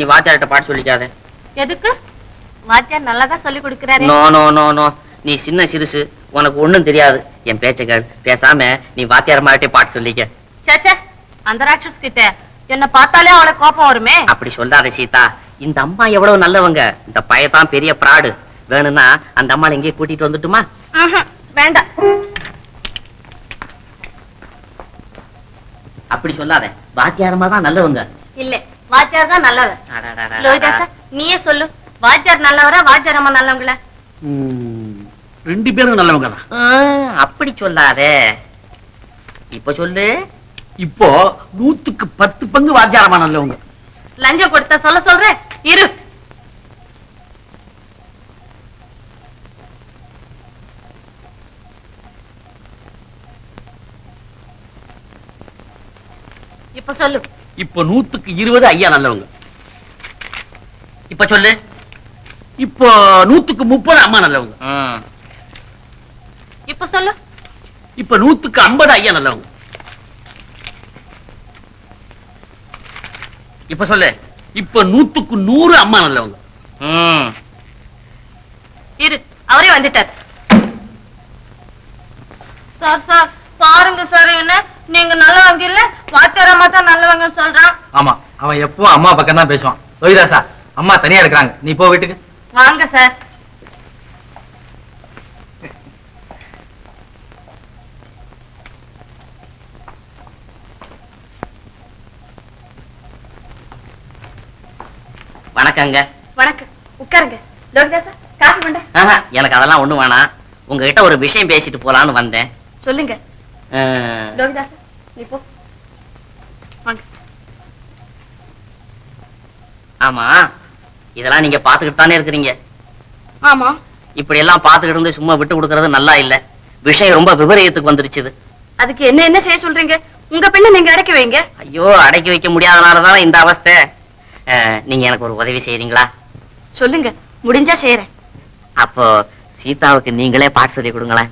நீ வாத்தியார்ட்ட பாட்டு சொல்லிக்காத. எதுக்கு? வாத்தியார் நல்லா தான் சொல்லி கொடுக்கிறாரு. நோ நோ நோ நோ நீ சின்ன சிறுசு உனக்கு ஒண்ணும் தெரியாது. என் பேச்ச கேள் பேசாம நீ வாத்தியார் மாட்டே பாட்டு சொல்லிக்க. சேச்சே அந்த ராட்சஸ் கிட்ட. என்ன பார்த்தாலே அவளுக்கு கோபம் வருமே. அப்படி சொல்லாத சீதா. இந்த அம்மா எவ்வளவு நல்லவங்க. இந்த பையதான் பெரிய பிராடு. வேணும்னா அந்த அம்மாளை எங்கேயே கூட்டிட்டு வந்துட்டுமா? வேண்டாம். அப்படி சொல்லாத. வாத்தியாரமா தான் நல்லவங்க. இல்ல. வாத்தியார் தான் நல்லவர். லோகிதாசா நீயே சொல்லு வாத்தியார் நல்லவரா வாத்தியார் அம்மா நல்லவங்களா ரெண்டு பேரும் நல்லவங்க தான் அப்படி சொல்லாதே இப்ப சொல்லு இப்போ நூத்துக்கு பத்து பங்கு வாத்தியாரமா நல்லவங்க லஞ்சம் கொடுத்தா சொல்ல சொல்றேன் இரு இப்ப சொல்லு இப்போ நூத்துக்கு இருபது ஐயா நல்லவங்க. இப்ப சொல்லு. இப்போ நூத்துக்கு முப்பது அம்மா நல்லவங்க. இப்ப சொல்லு. இப்ப நூத்துக்கு ஐம்பது ஐயா நல்லவங்க. இப்ப சொல்லு. இப்ப நூத்துக்கு நூறு அம்மா நல்லவங்க. இரு அவரே வந்துட்டார். சார் சார் பாருங்க சார் என்ன? நீங்க நல்லவங்க இல்ல அம்மா தான் நல்லவங்க சொல்றான். ஆமா அவன் எப்பவும் அம்மா பக்கம் தான் பேசுவான் அம்மா தனியா இருக்கிறாங்க. நீ போ வீட்டுக்கு. வாங்க சார். வணக்கங்க. வணக்கம். உட்காருங்க. லோகிதாசா காஃபி கொண்ட ஆஹா, எனக்கு அதெல்லாம் ஒண்ணு வேணாம். உங்ககிட்ட ஒரு விஷயம் பேசிட்டு போலான்னு வந்தேன். சொல்லுங்க. லோகிதாசா நீ போ. ஆமா. இதெல்லாம் நீங்க பாத்துக்கிட்டு தானே இருக்கிறீங்க. ஆமா. இப்படி எல்லாம் பாத்துக்கிட்டு இருந்து சும்மா விட்டு கொடுக்கறது நல்லா இல்ல. விஷயம் ரொம்ப விபரீதத்துக்கு வந்துருச்சுது. அதுக்கு என்ன என்ன செய்ய சொல்றீங்க? உங்க பெண்ணை நீங்க அடக்கி வைங்க. ஐயோ அடக்கி வைக்க முடியாதனாலதான் இந்த அவஸ்தை. நீங்க எனக்கு ஒரு உதவி செய்றீங்களா? சொல்லுங்க. முடிஞ்சா செய்யறேன் அப்போ சீதாவுக்கு நீங்களே பாட்டு சொல்லி கொடுங்களேன்.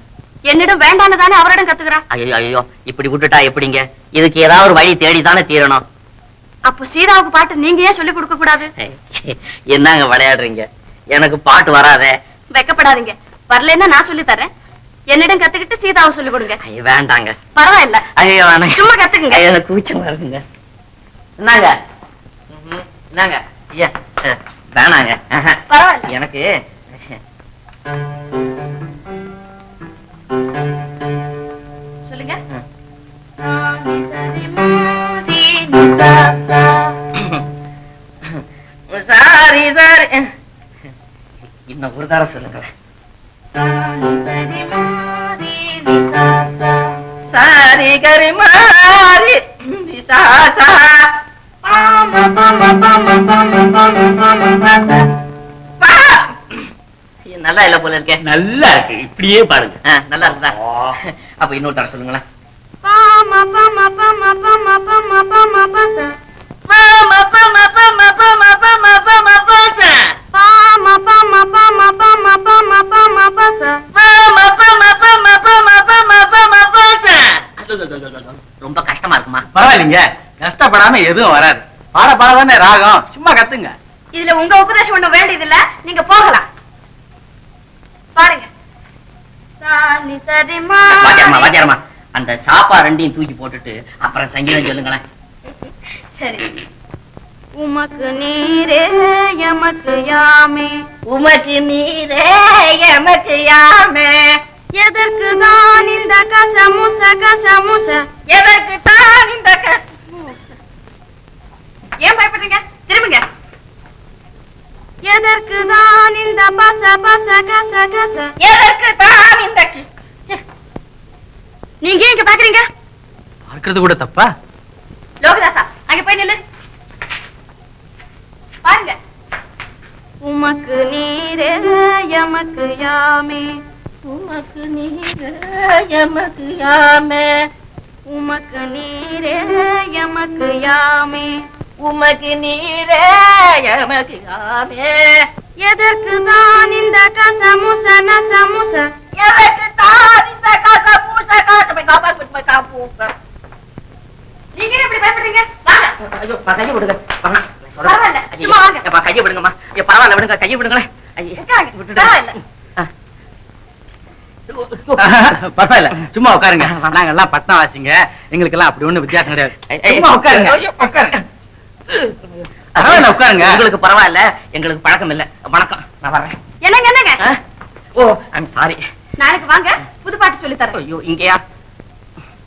என்னிடம் வேண்டான்னு தானே அவரிடம் கத்துக்கிறான் ஐயோ ஐயோ இப்படி விட்டுட்டா எப்படிங்க? இதுக்கு ஏதாவது ஒரு வழி தேடி தானே தீரணும். அப்போ சீதாவுக்கு பாட்டு நீங்க ஏன் சொல்லி கொடுக்க கூடாது? என்னங்க விளையாடுறீங்க? எனக்கு பாட்டு வராதே. வெக்கப்படாதீங்க. வரலைன்னா நான் சொல்லி தரேன் என்னிடம் கத்துக்கிட்டு சீதாவை சொல்லி கொடுங்க. வேண்டாங்க. பரவாயில்ல. ஐயோ வேணாங்க. சும்மா கத்துக்குங்க. ஐயோ கூச்சமா இருக்குங்க என்னங்க. என்னங்க ஐயா வேணாங்க. பரவாயில்ல. எனக்கு சாரி சாரி. இன்னும் ஒரு தடவை சொல்லுங்களேன். சாரி கரி மாறி நல்லா இல்ல போல இருக்கே. நல்லா இருக்கு. இப்படியே பாருங்க. நல்லா இருக்குதா? அப்ப இன்னொரு தடவை சொல்லுங்களேன். ரொம்ப கஷ்டமா இருக்குமா பரவாயில்லைங்க கஷ்டப்படாம எதுவும் வராது பாட பாட தானே ராகம் சும்மா கத்துங்க இதுல உங்க உபதேசம் ஒண்ணும் வேண்டியதில்ல நீங்க போகலாம் பாருங்க வாத்தியாரமா வாத்தியாரமா அந்த சாப்பா ரெண்டையும் தூக்கி போட்டுட்டு அப்புறம் சங்கீதம் சொல்லுங்களேன். சரி. உமக்கு நீரே எமக்கு யாமே. உமக்கு நீரே எமக்கு யாமே. எதற்கு தான் இந்த கசமுச கசமுச? எதற்கு தான் இந்த ஏன் பயப்படுறீங்க? திரும்புங்க. எதற்கு தான் இந்த பச பச கச கச? எதற்கு தான் நீங்க இங்க பாக்குறீங்க? பார்க்கறது கூட தப்பா? லோகதாசா அங்க போய் நில்லு. பாருங்க. உமக்கு நீரே எமக்கு யாமே. உமக்கு நீரே எமக்கு யாமே. உமக்கு நீரே எமக்கு யாமே. உமக்கு நீரே எமக்கு யாமே. எதற்கு தான் இந்த கசமுச நசமுச? எதற்கு தான் இந்த கச போய் போய் நீங்க பயப்படுறீங்க வாங்க ஐயோ விடுங்க பரவாயில்ல, சும்மா வாங்க. கையை விடுங்கம்மா பரவாயில்ல விடுங்க கையை விடுங்களேன் உட்காருங்க, பரவாயில்ல. சும்மா உட்காருங்க நாங்க எல்லாம் பட்டம் வாசிங்க எங்களுக்கு எல்லாம் அப்படி ஒண்ணு வித்தியாசம் கிடையாது சும்மா உட்காருங்க உட்காருங்க பரவாயில்ல உட்காருங்க உங்களுக்கு பரவாயில்ல எங்களுக்கு பழக்கம் இல்ல வணக்கம் நான் வரேன் என்னங்க என்னங்க ஓ ஐம் சாரி நாளைக்கு வாங்க சொல்லி தரேன் ஐயோ இங்கேயா?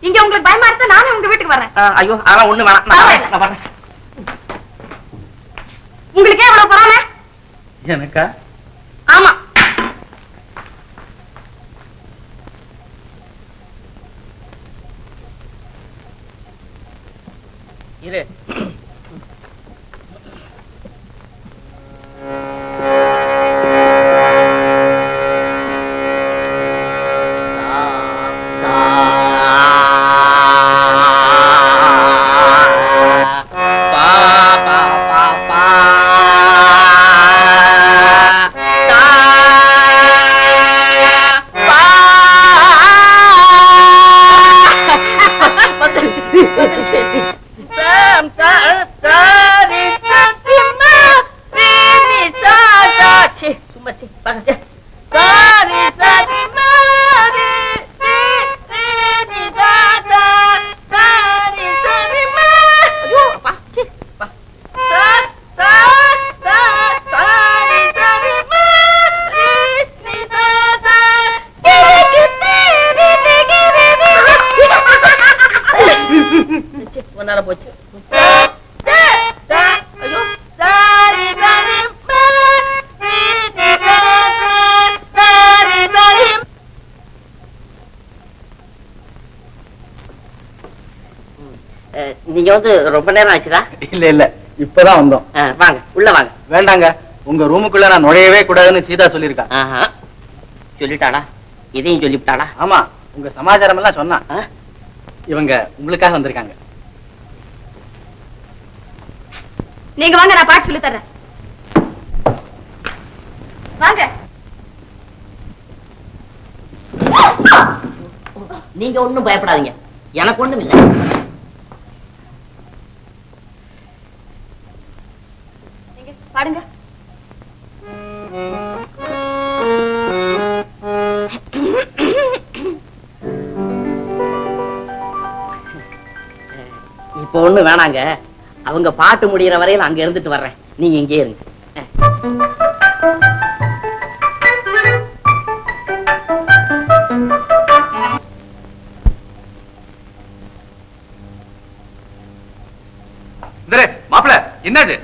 இங்க உங்களுக்கு பயமா இருந்தா நானும் உங்க வீட்டுக்கு வரேன். ஐயோ அதெல்லாம் ஒண்ணு வேணாம். நான் வரேன், நான் வரேன். உங்களுக்கே இவ்வளவு பொறாம? எனக்கா? ஆமா. நீங்க வந்து ரொம்ப நேரம் ஆச்சுதா இல்ல இல்ல. இப்பதான் வந்தோம். வாங்க. உள்ள வாங்க. வேண்டாங்க. உங்க ரூமுக்குள்ள நான் நுழையவே கூடாதுன்னு சீதா சொல்லியிருக்கா. சொல்லிட்டாளா? இதையும் சொல்லிவிட்டாளா? ஆமா. உங்க சமாச்சாரம் எல்லாம் சொன்னா? இவங்க உங்களுக்காக வந்திருக்காங்க. நீங்க வாங்க நான் பாட்டு சொல்லி தரேன் வாங்க. நீங்க ஒண்ணும் பயப்படாதீங்க. எனக்கு ஒண்ணும் இல்ல பாடுங்க இப்போ ஒண்ணு வேணாங்க. அவங்க பாட்டு முடியிற வரையில அங்க இருந்துட்டு வர்றேன். நீங்க இங்கே இருங்க. என்னது?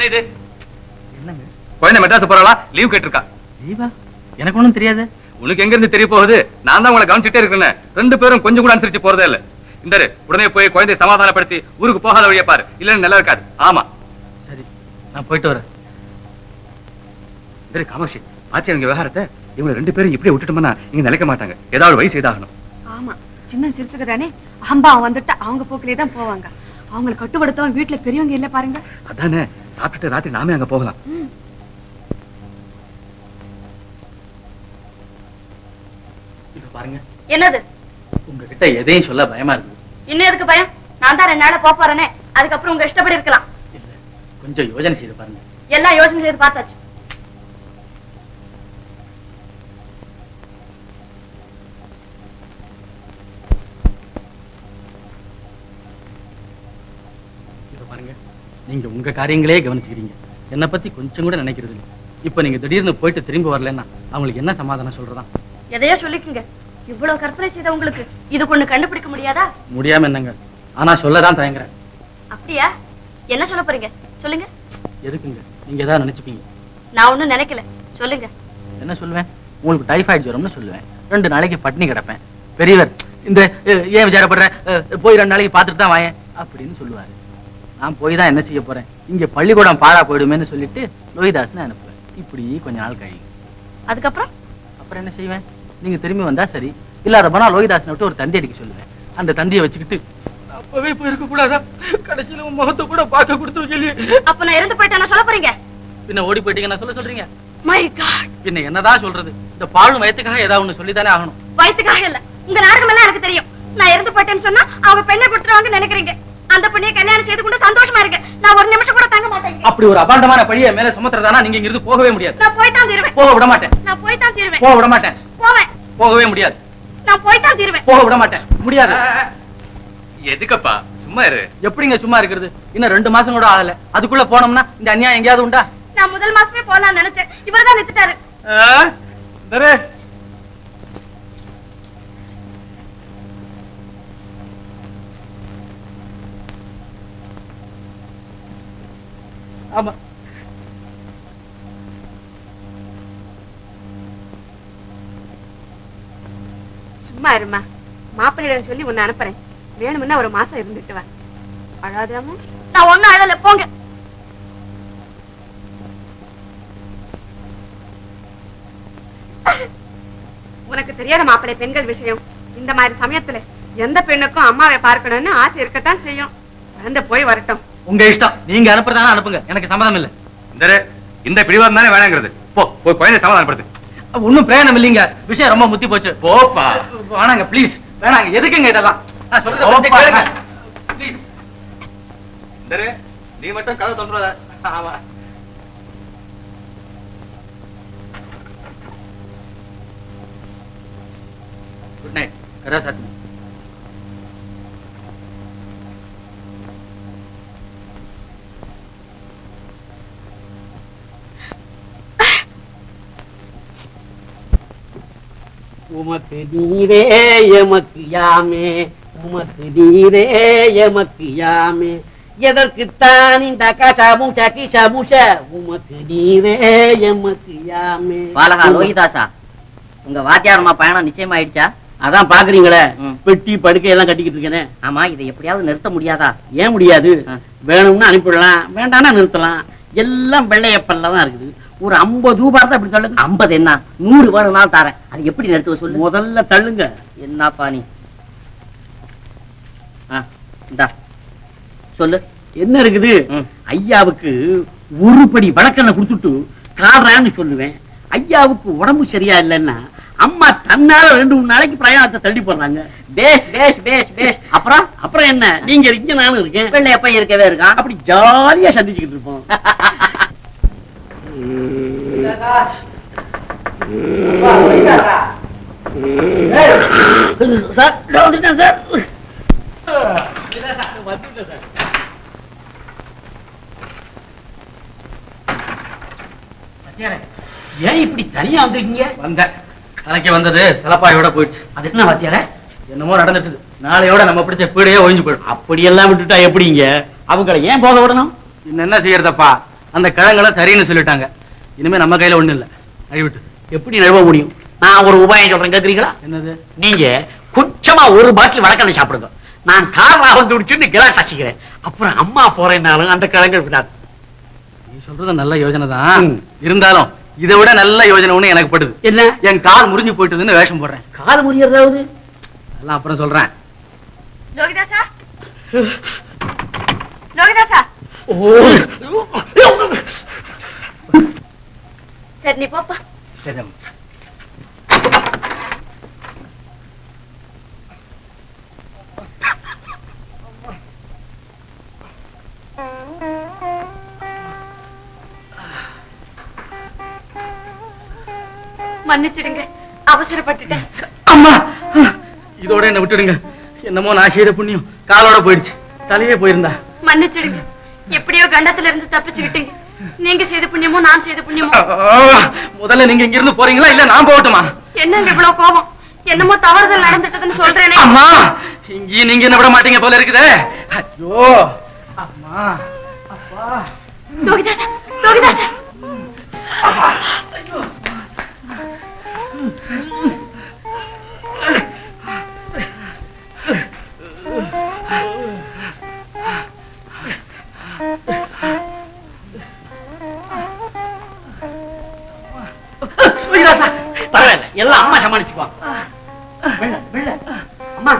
என்ன இது? என்னங்க? குழந்தை மெட்ராஸ் போறாளா? லீவ் கேட்டிருக்கா. தீபா எனக்கு ஒண்ணும் தெரியாது. உனக்கு எங்க இருந்து தெரிய போகுது? நான் தான் உங்களை கவனிச்சுட்டே இருக்கேன் ரெண்டு பேரும் கொஞ்சம் கூட அனுசரிச்சு போறதே இல்ல. இந்த உடனே போய் குழந்தையை சமாதானப்படுத்தி ஊருக்கு போகாத வழியை பாரு. இல்லன்னு நல்லா இருக்காது. ஆமா. சரி நான் போயிட்டு வரேன். இந்த காமாட்சி ஆச்சு எங்க விவகாரத்தை? இவங்க ரெண்டு பேரும் இப்படி விட்டுட்டோம்னா இங்க நிலைக்க மாட்டாங்க. ஏதாவது வயசு இதாகணும் ஆமா சின்ன சிறுசுக்கு அம்பா வந்துட்டு அவங்க போக்கிலே தான் போவாங்க. அவங்களை கட்டுப்படுத்தவன் வீட்டுல பெரியவங்க இல்ல பாருங்க. அதானே? சாப்பிட்டுட்டு ராத்திரி நாமே அங்க போகலாம். இப்ப பாருங்க. என்னது? உங்ககிட்ட எதையும் சொல்ல பயமா இருக்கு இன்னும் எதுக்கு பயம்? நான் தான் ரெண்டு நாள போறேனே. அதுக்கப்புறம் உங்க இஷ்டப்படி இருக்கலாம். கொஞ்சம் யோசனை செய்து பாருங்க. எல்லாம் யோசனை செய்து பார்த்தாச்சு. நீங்க உங்க காரியங்களே கவனிச்சுக்கிறீங்க. என்னை பத்தி கொஞ்சம் கூட நினைக்கிறது இல்லை. இப்ப நீங்க திடீர்னு போயிட்டு திரும்பி வரலன்னா அவங்களுக்கு என்ன சமாதானம் சொல்றதா? எதையோ சொல்லிக்குங்க. இவ்வளவு கற்பனை செய்த உங்களுக்கு இதுக்கு ஒண்ணு கண்டுபிடிக்க முடியாதா? முடியாம என்னங்க? ஆனா சொல்லதான் தயங்குறேன். அப்படியா? என்ன சொல்ல போறீங்க? சொல்லுங்க. எதுக்குங்க? நீங்க ஏதாவது நினைச்சுப்பீங்க. நான் ஒண்ணும் நினைக்கல. சொல்லுங்க. என்ன சொல்லுவேன்? உங்களுக்கு டைஃபாய்டு ஜுரம்னு சொல்லுவேன். ரெண்டு நாளைக்கு பட்னி கிடப்பேன். பெரியவர் இந்த ஏன் விசாரப்படுற? போய் ரெண்டு நாளைக்கு பார்த்துட்டு தான் வாயேன். அப்படின்னு சொல்லுவாரு. நான் போய் தான் என்ன செய்ய போறேன்? இங்க பள்ளிக்கூடம் பாழா போயிடுமேன்னு சொல்லிட்டு லோகிதாசனை அனுப்புவேன். இப்படி கொஞ்ச நாள் கழியும். அதுக்கப்புறம்? அப்புறம் என்ன செய்வேன்? நீங்க திரும்பி வந்தா சரி. இல்லாத போனா லோகிதாசனை விட்டு ஒரு தந்தி அடிக்க சொல்லுவேன். அந்த தந்தியை வச்சுக்கிட்டு அப்பவே போயிருக்க கூடாதா கடைசியில உன் முகத்தை கூட பார்க்க கொடுத்து சொல்லி அப்ப நான் இறந்து போயிட்டேன் சொல்ல போறீங்க? பின்ன ஓடி போயிட்டீங்க சொல்ல சொல்றீங்க? மை காட் பின்ன என்னதான் சொல்றது? இந்த பாழும் வயத்துக்காக ஏதாவது ஒண்ணு சொல்லித்தானே ஆகணும். வயிற்றுக்காக இல்ல. உங்க நாடகம் எல்லாம் எனக்கு தெரியும். நான் இறந்து போயிட்டேன்னு சொன்னா அவங்க பெண்ணை கொடுத்துருவாங்க நினைக்கிறீங்க. அந்த பெண்ணைய கல்யாணம் செய்து கொண்டு சந்தோஷமா இருங்க. நான் ஒரு நிமிஷம் கூட தங்க மாட்டேங்க அப்படி ஒரு அபாண்டமான பழிய மேல சுமத்துறதானா? நீங்க இங்கிருந்து போகவே முடியாது. நான் போய் தான் தீருவேன். போக விட மாட்டேன். நான் போய் தான் தீருவேன். போக விட மாட்டேன். போவேன். போகவே முடியாது. நான் போய் தான் தீருவேன். போக விட மாட்டேன். முடியாது. எதுக்கப்பா? சும்மா இரு. எப்படிங்க சும்மா இருக்கிறது? இன்னும் ரெண்டு மாசம் கூட ஆகல. அதுக்குள்ள போனோம்னா இந்த அநியாயம் எங்கேயாவது உண்டா? நான் முதல் மாசமே போலாம்னு நினைச்சேன். இவர்தான் நிறுத்திட்டாரு. ஆமா. சும்மா இருமா மாப்பிள்ளையிடம் சொல்லி உன்னை அனுப்புறேன். வேணும்னா ஒரு மாசம் இருந்துட்டு வா. அழாதாமா நான் ஒண்ணும் அழல போங்க. உனக்கு தெரியாத மாப்பிள்ளை பெண்கள் விஷயம். இந்த மாதிரி சமயத்துல எந்த பெண்ணுக்கும் அம்மாவை பார்க்கணும்னு ஆசை இருக்கத்தான் செய்யும். வந்து போய் வரட்டும். உங்க இஷ்டம். நீங்க அனுப்புறதானா அனுப்புங்க. எனக்கு சம்மதம் இல்ல. இந்த இந்த பிடிவாதம் தானே வேணாங்கிறது. போ போய் குழந்தை சமாதானப்படுத்து ஒண்ணும் பிரயோஜனம் இல்லைங்க. விஷயம் ரொம்ப முத்தி போச்சு. போப்பா. வேணாங்க ப்ளீஸ் வேணாங்க எதுக்குங்க இதெல்லாம்? சொல்றத நீ மட்டும் கதை தொண்டுறத ஆமா. குட் நைட் சாத்தி உமக்கு நீரே எமக்கு யாமே உமக்கு நீரே எமக்கு யாமே எதற்குத்தான் இந்த கசாமுஷ கிஷமுஷ உமக்கு நீரே எமக்கு யாமே பாலகா ரோஹிதாசா உங்க வாத்தியாரம்மா பயணம் நிச்சயமாயிடுச்சா? அதான் பாக்குறீங்களே. பெட்டி படுக்கை எல்லாம் கட்டிக்கிட்டு இருக்கேனே. ஆமா இதை எப்படியாவது நிறுத்த முடியாதா? ஏன் முடியாது. வேணும்னா அனுப்பிடலாம் வேண்டாம்னா நிறுத்தலாம். எல்லாம் வெள்ளையப்பல்ல தான் இருக்குது. ஒரு ஐம்பது ரூபாய் தான் இப்படி தள்ளுங்க ஐம்பது என்ன? நூறு வேணும்னாலும் தரேன். அது எப்படி நிறுத்துவ சொல்லு? முதல்ல தள்ளுங்க. ஆ, இந்தா. சொல்லு. என்ன இருக்குது. ஐயாவுக்கு ஒரு படி வழக்கெண்ணெய் கொடுத்துட்டு காடுறான்னு சொல்லுவேன். ஐயாவுக்கு உடம்பு சரியா இல்லைன்னா அம்மா தன்னால ரெண்டு மூணு நாளைக்கு பிரயாணத்தை தள்ளி போடுறாங்க. பேஷ் பேஷ் பேஷ் பேஷ். அப்புறம்? அப்புறம் என்ன? நீங்க இருக்கீங்க நானும் இருக்கேன். வெள்ளையப்ப இருக்கவே இருக்கான். அப்படி ஜாலியா சந்திச்சுக்கிட்டு இருப்போம். சார் வந்துட்டேன் சார் ஏன் இப்படி தனியா வந்திருக்கீங்க? வந்தேன். தலைக்கு வந்தது தலப்பாயோட போயிடுச்சு. அது என்ன வாத்தியார என்னமோ நடந்துட்டு நாளையோட நம்ம பிடிச்ச பீடையே ஒழிஞ்சு போயிடும். அப்படியெல்லாம் விட்டுட்டா எப்படிங்க அவங்கள ஏன் போக விடணும் என்ன செய்யறதப்பா? அந்த கிழங்களை சரின்னு சொல்லிட்டாங்க. இனிமே நம்ம கையில ஒண்ணு இல்ல. கழிவிட்டு எப்படி நழுவ முடியும்? நான் ஒரு உபாயம் சொல்றேன் கேக்குறீங்களா? என்னது? நீங்க கொஞ்சமா ஒரு பாட்டில் வடக்கண்ணை சாப்பிடுங்க. நான் கார் வந்து குடிச்சுன்னு கிளாஸ் அடிச்சுக்கிறேன். அப்புறம் அம்மா போறேன்னாலும் அந்த கிழங்கு விடாது நீ சொல்றது நல்ல யோசனை தான். இருந்தாலும் இதை விட நல்ல யோசனை ஒண்ணு எனக்கு படுது. என்ன? என் கால் முறிஞ்சு போயிட்டுதுன்னு வேஷம் போடுறேன். கால் முறியறதாவது? அதெல்லாம் அப்புறம் சொல்றேன். லோகிதாசா லோகிதாசா சரி நீ போப்பா. சரி மன்னிச்சிடுங்க. அவசரப்பட்டுட்டேன். அம்மா. இதோட என்ன விட்டுடுங்க. என்னமோ நான் செய்த புண்ணியம். காலோட போயிடுச்சு. தலையே போயிருந்தா. மன்னிச்சிடுங்க. எப்படியோ கண்டத்துல இருந்து தப்பிச்சுக்கிட்டீங்க நீங்க செய்த புண்ணியமோ நான் செய்த புண்ணியமோ. முதல்ல நீங்க இங்க இருந்து போறீங்களா இல்ல நான் போகட்டுமா? என்னங்க இவ்வளவு கோபம்? என்னமோ தவறுதல் நடந்துட்டதுன்னு சொல்றேனே. அம்மா இங்கேயும் நீங்க என்ன விட மாட்டீங்க போல இருக்குதே. ஐயோ அம்மா அப்பா. லோகிதாசா லோகிதாசா லோகிதாசா, பரவாயில்ல எல்லாம் அம்மா சமாளிச்சுக்குவாங்க. அம்மா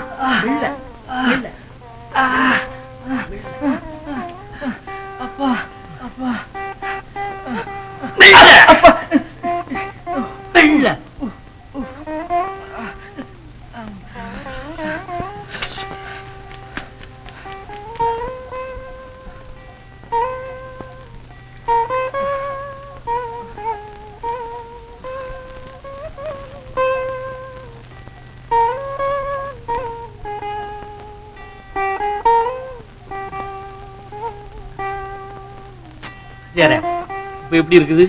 இப்ப எப்படி இருக்குது?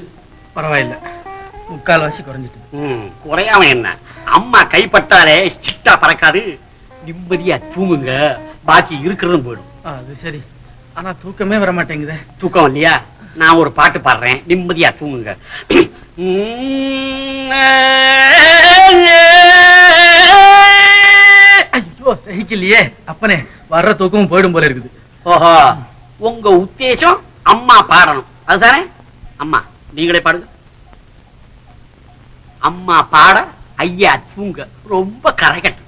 பரவாயில்ல. முக்கால் வாசி குறைஞ்சிட்டு ம், குறையாம என்ன? அம்மா கைப்பட்டாலே சிட்டா பறக்காது. நிம்மதியா தூங்குங்க. பாக்கி இருக்கிறதும் போயிடும். அது சரி. ஆனா தூக்கமே வர மாட்டேங்குதே தூக்கம் இல்லையா? நான் ஒரு பாட்டு பாடுறேன். நிம்மதியா தூங்குங்க. ஐயோ சகிக்கலையே. அப்பனே வர்ற தூக்கமும் போயிடும் போல இருக்குது. ஓஹோ உங்க உத்தேசம் அம்மா பாடணும். அதுதானே? அம்மா நீங்களே பாடுங்க. அம்மா பாட ஐயா தூங்க. ரொம்ப கரைகட்டு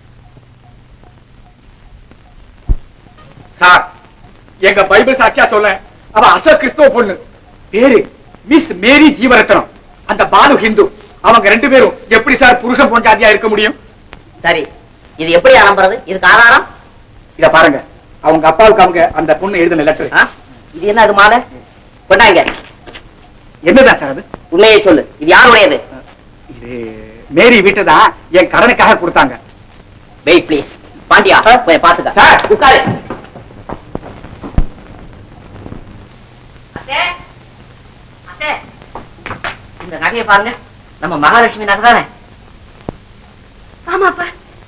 சார் எங்க பைபிள் சாட்சியா சொல்ல அவ அச கிறிஸ்துவ பொண்ணு. பேரு மிஸ் மேரி ஜீவரத்னம். அந்த பாலு ஹிந்து. அவங்க ரெண்டு பேரும் எப்படி சார் புருஷன் பொஞ்சாதியா இருக்க முடியும்? சரி இது எப்படி ஆரம்புறது? இதுக்கு ஆதாரம்? இத பாருங்க. அவங்க அப்பாவுக்கு அவங்க அந்த பொண்ணு எழுதின லெட்டர்? இது என்ன அது மாலை? கொண்டாங்க என்னதான் சார் அது? உண்மையை சொல்லு. இது யாருடையது இது மேரி வீட்டை தான் என் கடனுக்காக கொடுத்தாங்க. வெயிட் ப்ளீஸ் பாண்டியா போய் பாத்துக்க சார். உட்காரு. இந்த நகையை பாருங்க. நம்ம மகாலட்சுமி நகை தானே? ஆமாப்பா.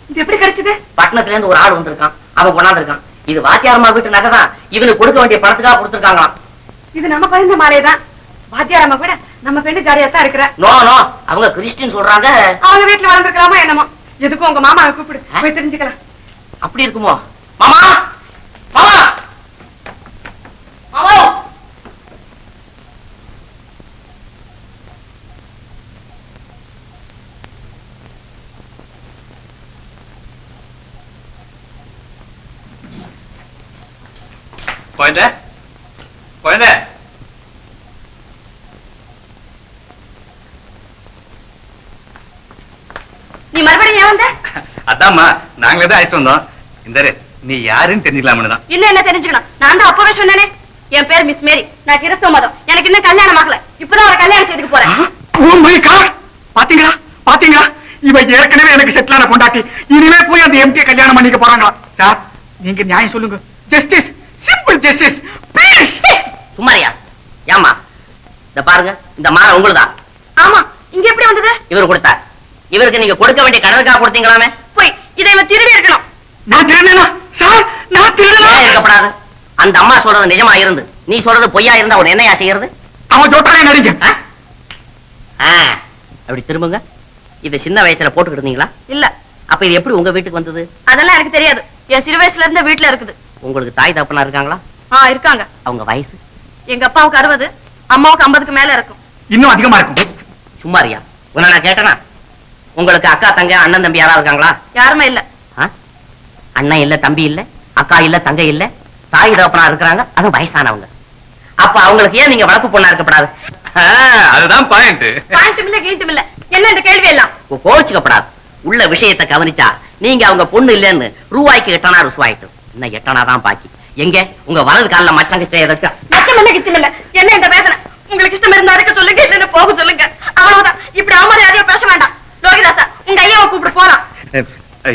இது எப்படி கிடைச்சது? பட்டணத்துல இருந்து ஒரு ஆள் வந்திருக்கான். அவன் கொண்டாந்துருக்கான். இது வாத்தியாரம்மா வீட்டு நகை தான் இவனுக்கு கொடுக்க வேண்டிய பணத்துக்காக கொடுத்துருக்காங்களாம். இது நம்ம குழந்தை வாத்தியாரம்மா கூட நம்ம பெண்ணு ஜாலியா தான் இருக்கிற நோ நோ அவங்க கிறிஸ்டின் சொல்றாங்க. அவங்க வீட்டுல வளர்ந்துருக்கலாமா என்னமோ? எதுக்கும் உங்க மாமாவை கூப்பிடு போய் தெரிஞ்சுக்கலாம். அப்படி இருக்குமோ? மாமா! மாமா! மாமா! குழந்தை குழந்தை நீ மறுபடியும் ஏன் வந்த அதாம்மா நாங்களே தான் அழைச்சிட்டு வந்தோம். இந்த நீ யாருன்னு தெரிஞ்சுக்கலாம்னு தான். இன்னும் என்ன தெரிஞ்சுக்கணும்? நான் தான் அப்பவே சொன்னேனே. என் பேர் மிஸ் மேரி. நான் கிறிஸ்தவ மதம். எனக்கு இன்னும் கல்யாணம் ஆகல. இப்பதான் ஒரு கல்யாணம் செய்துக்க போறேன். ஓ மை காட் பாத்தீங்களா? பாத்தீங்களா? இவ ஏற்கனவே எனக்கு செட்டிலான பொண்டாட்டி. இனிமே போய் அந்த எம்டி கல்யாணம் பண்ணிக்க போறாங்களா? சார் நீங்க நியாயம் சொல்லுங்க. ஜஸ்டிஸ் சிம்பிள் ஜஸ்டிஸ் ப்ளீஸ் சும்மாரியா? ஏமா இந்த பாருங்க இந்த மாலை உங்களுதான் ஆமா இங்க எப்படி வந்தது? இவர் கொடுத்தார். இவருக்கு நீங்க கொடுக்க வேண்டிய கடனுக்காக கொடுத்தீங்களாமே? இதை இவன் திருடி இருக்கணும். நான் திருடனா சார் நான் திருடனா ஏன் இருக்கப்படாது. அந்த அம்மா சொல்றது நிஜமா இருந்து நீ சொல்றது பொய்யா இருந்தா உன்னை என்னையா செய்யறது? அவன் நடிங்க. அப்படி திரும்புங்க. இது சின்ன வயசுல போட்டுக்கிட்டு இருந்தீங்களா? இல்ல. அப்ப இது எப்படி உங்க வீட்டுக்கு வந்தது? அதெல்லாம் எனக்கு தெரியாது. என் சிறு வயசுல இருந்த வீட்டுல இருக்குது. உங்களுக்கு தாய் தப்பனா இருக்காங்களா? ஆ இருக்காங்க. அவங்க வயசு? எங்க அப்பாவுக்கு அறுபது அம்மாவுக்கு ஐம்பதுக்கு மேல இருக்கும். இன்னும் அதிகமா இருக்கும். சும்மாரியா உன்னை நான் கேட்டனா? உங்களுக்கு அக்கா தங்க அண்ணன் தம்பி யாரா இருக்காங்களா? யாருமே இல்ல? அண்ணன் இல்ல தம்பி இல்ல அக்கா இல்ல தங்க இல்ல தாய் தகப்பனா இருக்கிறாங்க. அதுவும் வயசானவங்க. அப்ப அவங்களுக்கு ஏன் நீங்க வளர்ப்பு பொண்ணா இருக்கப்படாது அதுதான் பாயிண்ட் பாயிண்ட்டும் இல்ல கீழ்ட்டும் இல்ல என்ன இந்த கேள்வி எல்லாம்? கோவிச்சுக்கப்படாது. உள்ள விஷயத்தை கவனிச்சா நீங்க அவங்க பொண்ணு இல்லைன்னு ரூபாய்க்கு எட்டனா ருசுவாயிட்டு. இன்னும் எட்டனா தான் பாக்கி. எங்க? உங்க வலது கால்ல மச்சம் கிச்சம் இல்ல. என்ன இந்த வேதனை? உங்களுக்கு இஷ்டம் இருந்தா இருக்க சொல்லுங்க இல்லன்னு போக சொல்லுங்க. அவ்வளவுதான். இப்படி அவமரியாதையா பேச வேண்டாம். லோகிதாசா உங்க ஐயாவை கூப்பிட்டு போலாம்.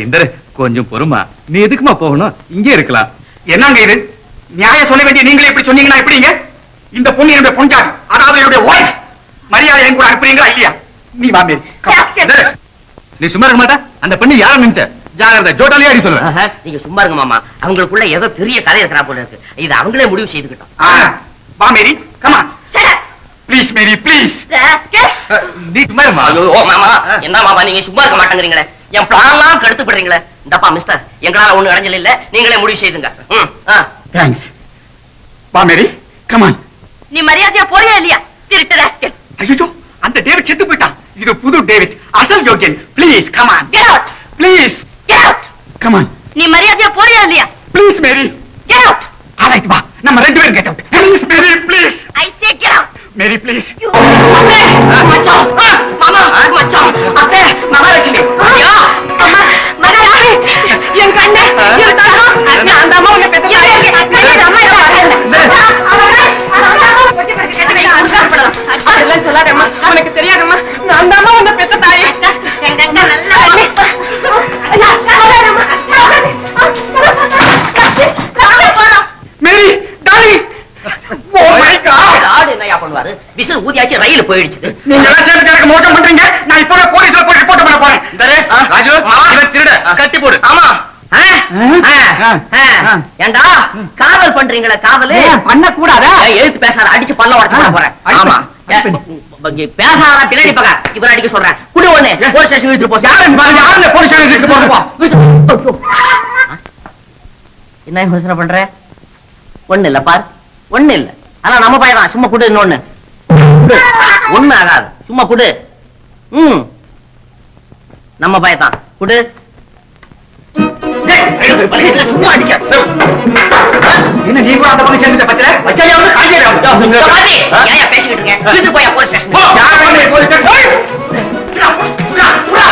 இந்த கொஞ்சம் பொறுமா. நீ எதுக்குமா போகணும்? இங்கே இருக்கலாம். என்னங்க இது? நியாயம் சொல்ல வேண்டிய நீங்களே இப்படி சொன்னீங்கன்னா எப்படிங்க? இந்த பொண்ணு என்னுடைய பொஞ்சாதி அதாவது என்னுடைய ஒய்ஃப் மரியாதை என் கூட அனுப்புறீங்களா இல்லையா? நீ. இந்தரு, சும்மா இருக்க மாட்டா? அந்த பெண்ணு யார நினைச்ச ஜாகிரதை ஜோட்டாலே அடி சொல்லுவேன். ஆஹா, நீங்க சும்மா இருங்க மாமா. அவங்களுக்குள்ள ஏதோ பெரிய கதை இருக்கிறா போல இருக்கு. இது அவங்களே முடிவு செய்துக்கிட்டோம். ஆ, வா மேரி. கமா ப்ளீஸ் மேரி ப்ளீஸ். நீ சும்மா இருமா? ஓ மாமா. என்ன மாமா நீங்க சும்மா இருக்க மாட்டேங்கிறீங்களே. என் பிளான்லாம் கெடுத்து போடுறீங்களே இந்தப்பா மிஸ்டர் எங்களால ஒண்ணு இடைஞ்சல் இல்ல. நீங்களே முடிவு செய்துங்க. ம், ஆ. தேங்க்ஸ் வா மேரி கமான் நீ மரியாதையா போறியா இல்லையா? திருட்டு ராஸ்கல் ஐயோ அந்த டேவிட் செத்து போயிட்டான். இது புது டேவிட் அசல் யோகியன். Please come on Get out, please get out. Come on நீ மரியாதையா போறியா இல்லையா? Please Mary Get out. Alright வா. நம்ம ரெண்டு பேரும் get out please Mary please I say get out. Mary please மச்சான், மாமா, மச்சான், அத்தை, மகாலட்சுமி, ஐயா, அம்மா, மகாராணி, என் கண்ணு, என் தங்கம், அத்தை, அந்த அம்மா உன்னை பெத்த தாயே, அம்மா. அதெல்லாம் சொல்லாதம்மா, உனக்கு தெரியாதம்மா, நான் அந்த அம்மா உன்னை பெத்த தாயே. போயிடுச்சு. நீங்க மோசம் பண்றீங்க? நான் இப்பவே போலீஸ்ல போய் ரிப்போர்ட் பண்ண போறேன். இந்தாரு, ராஜு இவன் திருட. கட்டி போடு. ஆமா. ஏண்டா காவல் பண்றீங்களா காவலு? பண்ண கூடாதா எழுத்து பேசாத அடிச்சு பல்ல உடச்சு போறேன். அடிப்பேன். ஆமா. அடிப்பேன். பேசாத பின்னாடி பக்க இவரை அடிக்க சொல்றேன். குடி ஒண்ணு. போலீஸ் ஸ்டேஷன் போ. யாரு பாருங்க யாரு போலீஸ் ஸ்டேஷன் என்ன யோசனை பண்ற? ஒண்ணு இல்ல பார். ஒண்ணு இல்ல. ஆனா நம்ம பையன் சும்மா குடு இன்னொன்னு. ஒண்ணு ஆகாது சும்மா குடு ம் நம்ம பையன் குடு சும்மா அடிக்க என்ன நீ கூட அந்த போலீஸ் ஸ்டேஷன் பச்சல இந்த மாதிரி, காஞ்சியா பேசிக்கிட்டு இருக்கேன் இழுத்து போய் போலீஸ் ஸ்டேஷன் வந்து போலீஸ் ஸ்டேஷன் புடா,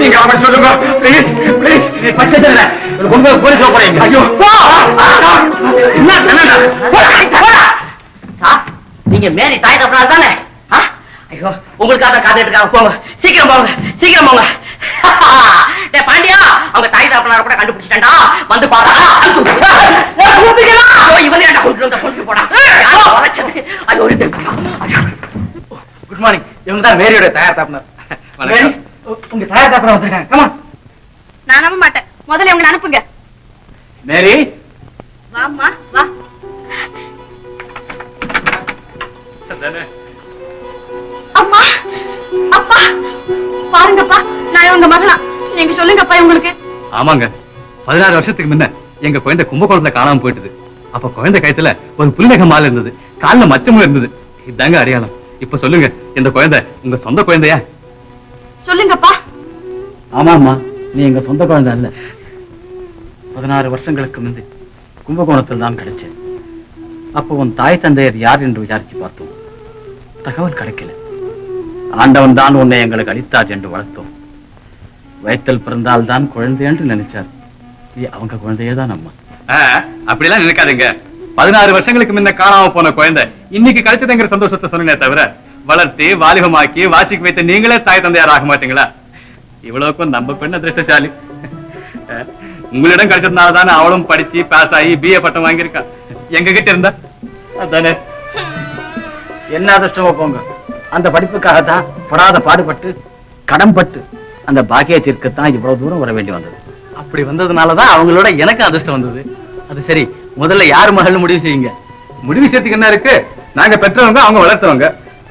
நீங்க அவன் சொல்லுங்க ப்ளீஸ் ப்ளீஸ் கொண்டு போலீஸ் போறீங்க ஐயோ நீங்க மேரி தாய் தப்பனால தானே? ஐயோ உங்களுக்காக காத்துட்டு போங்க சீக்கிரம் போங்க சீக்கிரம் போங்க டேய் பாண்டியா அவங்க தாய் தப்பனார கூட கண்டுபிடிச்சிட்டா வந்து பாரா இவன் ஏன்டா கொண்டு வந்த கொண்டு போடா இது ஐயோ குட் மார்னிங் இவங்க தான் மேரியோட தயார் தாப்பனர் உங்க தயார் தாப்பனர் வந்திருக்காங்க நான் நம்ப மாட்டேன் முதல்ல உங்களை அனுப்புங்க. மேரி? வாம்மா வா. அம்மா அப்பா பாருங்கப்பா நான் உங்க மகளா. நீங்க சொல்லுங்கப்பா உங்களுக்கு ஆமாங்க. பதினாறு வருஷத்துக்கு முன்ன எங்க குழந்தை கும்பகோணத்துல காணாம போயிட்டுது. அப்ப குழந்தை கயத்துல ஒரு புல்நக மாலை இருந்தது. கால்ல மச்சமும் இருந்தது. இதாங்க அடையாளம். இப்ப சொல்லுங்க இந்த குழந்தை உங்க சொந்த குழந்தையா? சொல்லுங்கப்பா. ஆமாம்மா நீ எங்க சொந்த குழந்தை அல்ல. பதினாறு வருஷங்களுக்கு முந்தி கும்பகோணத்தில் தான் கிடைச்சேன். அப்போ உன் தாய் தந்தையர் யார் என்று விசாரிச்சு பார்த்தோம். தகவல் கிடைக்கல. ஆண்டவன் தான் உன்னை எங்களுக்கு அளித்தார் என்று வளர்த்தோம். வயிற்றில் பிறந்தால் தான் குழந்தை என்று நினைச்சார். அவங்க குழந்தையே தான் அம்மா அப்படிலாம் நினைக்காதீங்க. பதினாறு வருஷங்களுக்கு முன்ன காணாம போன குழந்தை இன்னைக்கு கிடைச்சதுங்கிற சந்தோஷத்தை சொன்னே தவிர வளர்த்து வாலிபமாக்கி வாசிக்கு வைத்த நீங்களே தாய் தந்தையார் ஆக மாட்டீங்களா? இவ்வளவுக்கும் நம்ம பெண் அதிர்ஷ்டசாலி உங்களிடம் கிடைச்சதுனால தானே அவளும் படிச்சு பாஸ் ஆகி பிஏ பட்டம் வாங்கியிருக்கா. எங்க கிட்ட இருந்தா? அதானே. என்ன அதிர்ஷ்டமோ போங்க? அந்த படிப்புக்காக தான் படாத பாடுபட்டு கடன்பட்டு அந்த பாக்கியத்திற்கு தான் இவ்வளவு தூரம் வர வேண்டி வந்தது. அப்படி வந்ததுனால தான் அவங்களோட எனக்கு அதிர்ஷ்டம் வந்தது. அது சரி முதல்ல யார் மகள் முடிவு செய்யுங்க? முடிவு செய்யறதுக்கு என்ன இருக்கு? நாங்க பெற்றவங்க அவங்க வளர்த்தவங்க.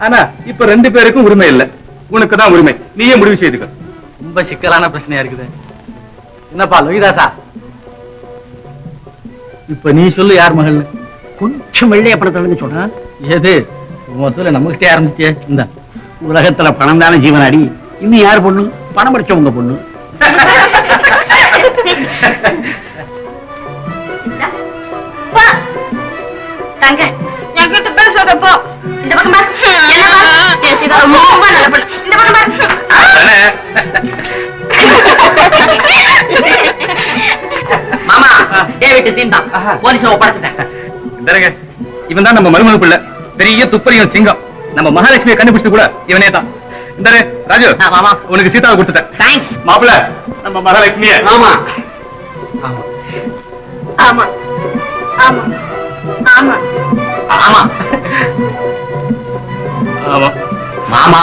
ஆனா இப்ப ரெண்டு பேருக்கும் உரிமை இல்ல. உனக்கு தான் உரிமை. நீயே முடிவு செய்துக்க. ரொம்ப சிக்கலான பிரச்சனையா இருக்குது. என்னப்பா லோகிதாசா இப்ப நீ சொல்லு யார் மகள் கொஞ்சம் வெள்ளைய படத்துல சொல்றேன் ஏது உன் சொல்ல நம்மகிட்டே ஆரம்பிச்சியே இந்த உலகத்துல பணம் தானே ஜீவனாடி இன்னும் யார் பொண்ணு? பணம் படிச்சவங்க பொண்ணு. தங்க என்கிட்ட பேசாதப்பா இந்த பக்கம் பாரு. என்னப்பா என் சீதா ரொம்ப நல்ல பொண்ணு. இந்த பக்கம்? மாமா டேவிட் தீந்தான் போலீஸ் ஒப்படைச்சிட்டேன். இவன் தான் நம்ம மருமக பிள்ளை. பெரிய துப்பறியும் சிங்கம். நம்ம மகாலட்சுமியை கண்டுபிடிச்சு கூட இவனே தான். இந்த ராஜு. மாமா. உனக்கு சீதாவை கொடுத்துட்டேன். தேங்க்ஸ் மாப்பிள்ள நம்ம மகாலட்சுமிய. ஆமா. ஆமா. ஆமா. ஆமா. ஆமா. ஆமா. மாமா.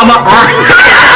ஆமா.